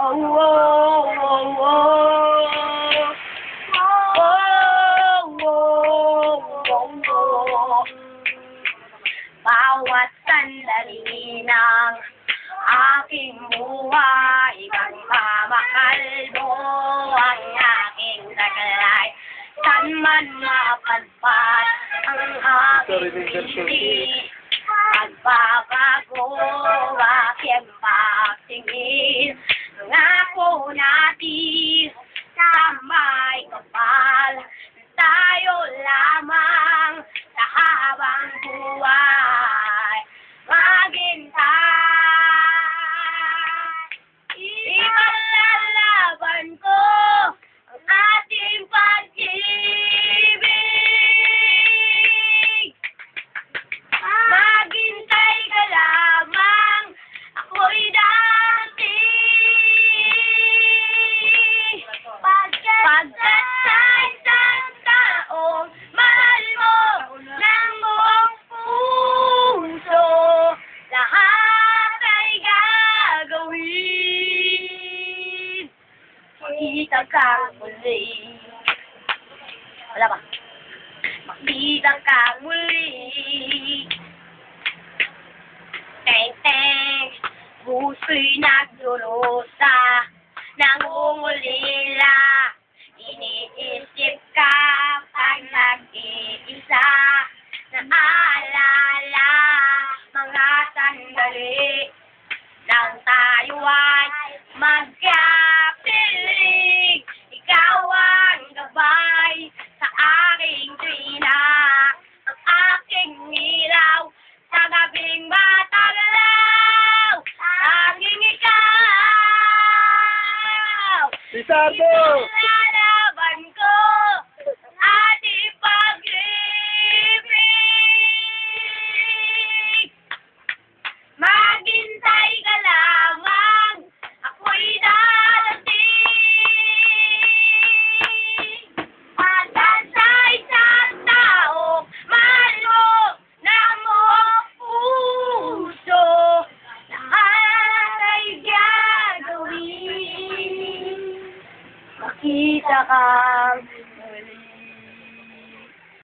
Bawat sandali ng aking buhay, pagmamahal mo ang aking taglay. San man mapadpad ang aking hindi, magbabago aking pagtingin. Nati. Makita kang muli. Wala ba? Makita kang muli. Teng teng, puso'y nagdurusa, nangungulila. Iniisip ka pag nag-iisa, naaalala mga sandali nang tayo ay magkapiling. Ricardo! makita ka.